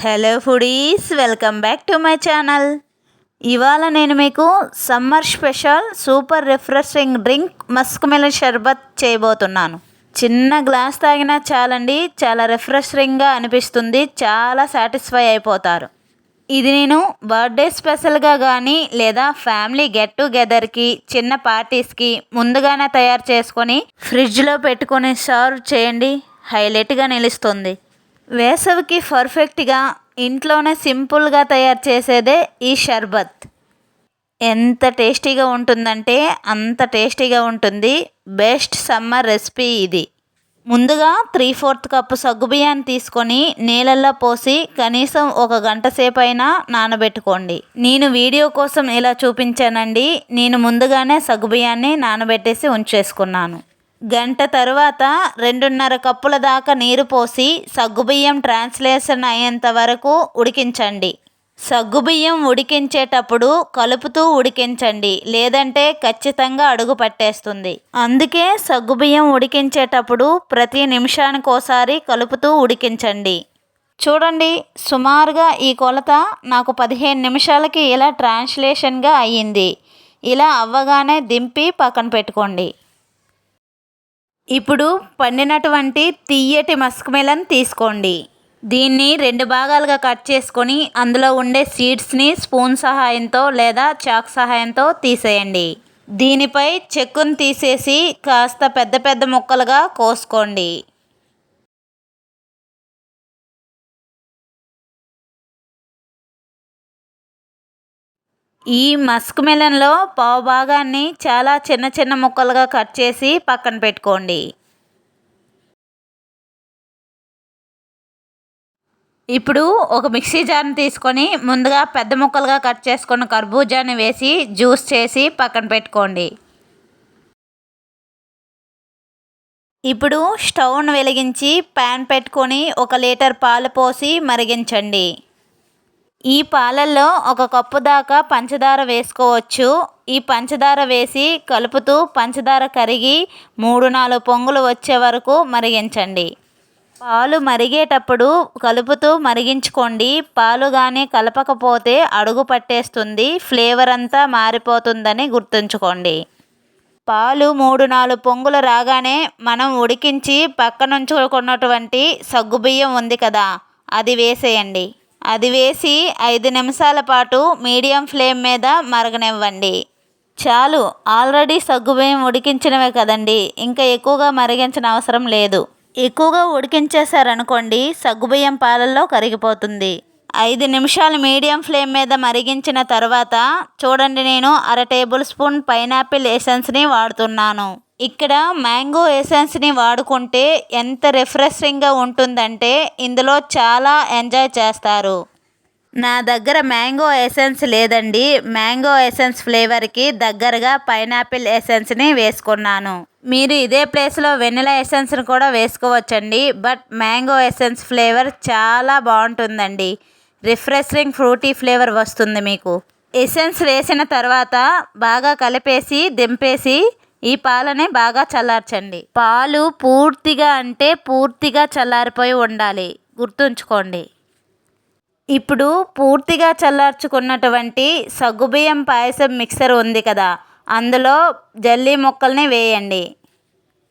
Hello foodies welcome back to my channel. ఇవాళ నేను మీకు summer special super refreshing drink muskmelon sharbat చేయబోతున్నాను. చిన్న గ్లాస్ తాగినా చాలండి చాలా రిఫ్రెషింగ్గా అనిపిస్తుంది చాలా సాటిస్ఫై అయిపోతారు. ఇది నేను బర్త్డే స్పెషల్గా కానీ లేదా ఫ్యామిలీ గెట్ టుగెదర్కి చిన్న పార్టీస్కి ముందుగానే తయారు చేసుకొని ఫ్రిడ్జ్లో పెట్టుకొని సర్వ్ చేయండి హైలైట్గా నిలుస్తుంది. వేసవికి పర్ఫెక్ట్గా ఇంట్లోనే సింపుల్గా తయారు చేసేదే ఈ షర్బత్. ఎంత టేస్టీగా ఉంటుందంటే అంత టేస్టీగా ఉంటుంది. బెస్ట్ సమ్మర్ రెసిపీ ఇది. ముందుగా త్రీ ఫోర్త్ కప్పు సగ్గుబియ్యాన్ని తీసుకొని నీళ్ళల్లో పోసి కనీసం ఒక గంట సేపు అయినా నానబెట్టుకోండి. నేను వీడియో కోసం ఇలా చూపించానండి. నేను ముందుగానే సగ్గుబియ్యాన్ని నానబెట్టేసి ఉంచేసుకున్నాను. గంట తరువాత రెండున్నర కప్పుల దాకా నీరు పోసి సగ్గుబియ్యం ట్రాన్స్లేషన్ అయ్యేంత వరకు ఉడికించండి. సగ్గుబియ్యం ఉడికించేటప్పుడు కలుపుతూ ఉడికించండి లేదంటే ఖచ్చితంగా అడుగు పట్టేస్తుంది. అందుకే సగ్గుబియ్యం ఉడికించేటప్పుడు ప్రతి నిమిషానికోసారి కలుపుతూ ఉడికించండి. చూడండి సుమారుగా ఈ కొలత నాకు పదిహేను నిమిషాలకి ఇలా ట్రాన్స్లేషన్గా అయ్యింది. ఇలా అవ్వగానే దింపి పక్కన పెట్టుకోండి. ఇప్పుడు పండినటువంటి తీయటి మస్క్ మెలన్ తీసుకోండి. దీన్ని రెండు భాగాలుగా కట్ చేసుకొని అందులో ఉండే సీడ్స్ని స్పూన్ సహాయంతో లేదా చాక్ సహాయంతో తీసేయండి. దీనిపై చెక్కును తీసేసి కాస్త పెద్ద పెద్ద ముక్కలుగా కోసుకోండి. ఈ మస్క్ మెలన్లో పావు భాగాన్ని చాలా చిన్న చిన్న ముక్కలుగా కట్ చేసి పక్కన పెట్టుకోండి. ఇప్పుడు ఒక మిక్సీ జార్ని తీసుకొని ముందుగా పెద్ద ముక్కలుగా కట్ చేసుకున్న కర్బూజాని వేసి జ్యూస్ చేసి పక్కన పెట్టుకోండి. ఇప్పుడు స్టవ్ను వెలిగించి ప్యాన్ పెట్టుకొని ఒక లీటర్ పాలు పోసి మరిగించండి. ఈ పాలల్లో ఒక కప్పు దాకా పంచదార వేసుకోవచ్చు. ఈ పంచదార వేసి కలుపుతూ పంచదార కరిగి మూడు నాలుగు పొంగులు వచ్చే వరకు మరిగించండి. పాలు మరిగేటప్పుడు కలుపుతూ మరిగించుకోండి. పాలు కానీ కలపకపోతే అడుగు పట్టేస్తుంది. ఫ్లేవర్ అంతా మారిపోతుందని గుర్తుంచుకోండి. పాలు మూడు నాలుగు పొంగులు రాగానే మనం ఉడికించి పక్కనుంచుకున్నటువంటి సగ్గుబియ్యం ఉంది కదా అది వేసేయండి. అది వేసి ఐదు నిమిషాల పాటు మీడియం ఫ్లేమ్ మీద మరగనివ్వండి. చాలు ఆల్రెడీ సగ్గుబియ్యం ఉడికించినవే కదండి ఇంకా ఎక్కువగా మరిగించిన అవసరం లేదు. ఎక్కువగా ఉడికించేశారనుకోండి సగ్గుబియ్యం పాలల్లో కరిగిపోతుంది. ఐదు నిమిషాలు మీడియం ఫ్లేమ్ మీద మరిగించిన తర్వాత చూడండి నేను అర టేబుల్ స్పూన్ పైనాపిల్ ఎసెన్స్ని వాడుతున్నాను. ఇక్కడ మ్యాంగో ఎసెన్స్ని వాడుకుంటే ఎంత రిఫ్రెషింగ్గా ఉంటుందంటే ఇందులో చాలా ఎంజాయ్ చేస్తారు. నా దగ్గర మ్యాంగో ఎసెన్స్ లేదండి. మ్యాంగో ఎసెన్స్ ఫ్లేవర్కి దగ్గరగా పైనాపిల్ ఎసెన్స్ని వేసుకున్నాను. మీరు ఇదే ప్లేస్లో వెనిలా ఎసెన్స్ని కూడా వేసుకోవచ్చండి. బట్ మ్యాంగో ఎసెన్స్ ఫ్లేవర్ చాలా బాగుంటుందండి. రిఫ్రెషింగ్ ఫ్రూటీ ఫ్లేవర్ వస్తుంది మీకు. ఎసెన్స్ వేసిన తర్వాత బాగా కలిపేసి దింపేసి ఈ పాలని బాగా చల్లార్చండి. పాలు పూర్తిగా అంటే పూర్తిగా చల్లారిపోయి ఉండాలి. గుర్తుంచుకోండి. ఇప్పుడు పూర్తిగా చల్లార్చుకున్నటువంటి సగ్గుబియ్యం పాయసం మిక్సర్ ఉంది కదా. అందులో జల్లీ మొక్కల్ని వేయండి.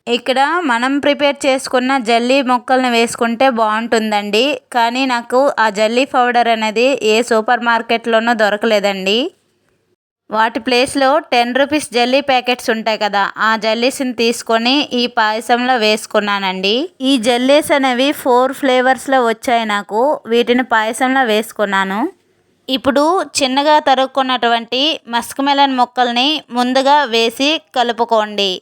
ఇక్కడ మనం ప్రిపేర్ చేసుకున్న జల్లీ మొక్కల్ని వేసుకుంటే బాగుంటుందండి. కానీ నాకు ఆ జల్లీ పౌడర్ అనేది ఏ సూపర్ మార్కెట్లోనూ దొరకలేదండి. వాటి ప్లేస్లో టెన్ రూపీస్ జల్లీ ప్యాకెట్స్ ఉంటాయి కదా ఆ జల్లీస్ని తీసుకొని ఈ పాయసంలో వేసుకున్నానండి. ఈ జల్లీస్ అనేవి ఫోర్ ఫ్లేవర్స్లో వచ్చాయి నాకు వీటిని పాయసంలో వేసుకున్నాను. ఇప్పుడు చిన్నగా తరుక్కున్నటువంటి మస్క్ మెలన్ ముక్కల్ని ముందుగా వేసి కలుపుకోండి.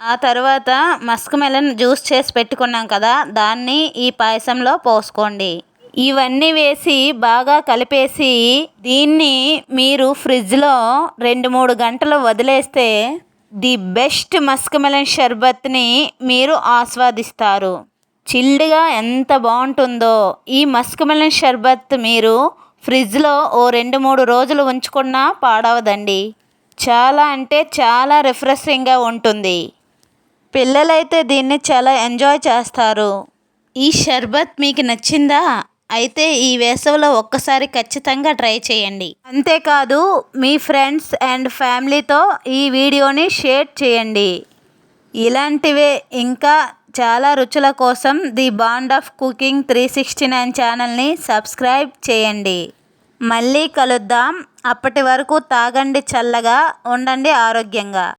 ఆ తర్వాత మస్క్ మెలన్ జ్యూస్ చేసి పెట్టుకున్నాం కదా దాన్ని ఈ పాయసంలో పోసుకోండి. ఇవన్నీ వేసి బాగా కలిపేసి దీన్ని మీరు ఫ్రిడ్జ్లో రెండు మూడు గంటలు వదిలేస్తే ది బెస్ట్ మస్క్ మెలన్ షర్బత్ని మీరు ఆస్వాదిస్తారు. చిల్డ్గా ఎంత బాగుంటుందో ఈ మస్క్ మెలన్ షర్బత్ మీరు ఫ్రిడ్జ్లో ఓ రెండు మూడు రోజులు ఉంచుకున్నా పాడవదండి. చాలా అంటే చాలా రిఫ్రెషింగ్గా ఉంటుంది. పిల్లలైతే దీన్ని చాలా ఎంజాయ్ చేస్తారు. ఈ షర్బత్ మీకు నచ్చిందా? అయితే ఈ వేసవిలో ఒక్కసారి ఖచ్చితంగా ట్రై చేయండి. అంతేకాదు మీ ఫ్రెండ్స్ అండ్ ఫ్యామిలీతో ఈ వీడియోని షేర్ చేయండి. ఇలాంటివే ఇంకా చాలా రుచుల కోసం the bond of cooking three sixty nine ఛానల్ని సబ్స్క్రైబ్ చేయండి. మళ్ళీ కలుద్దాం. అప్పటి వరకు తాగండి చల్లగా ఉండండి ఆరోగ్యంగా.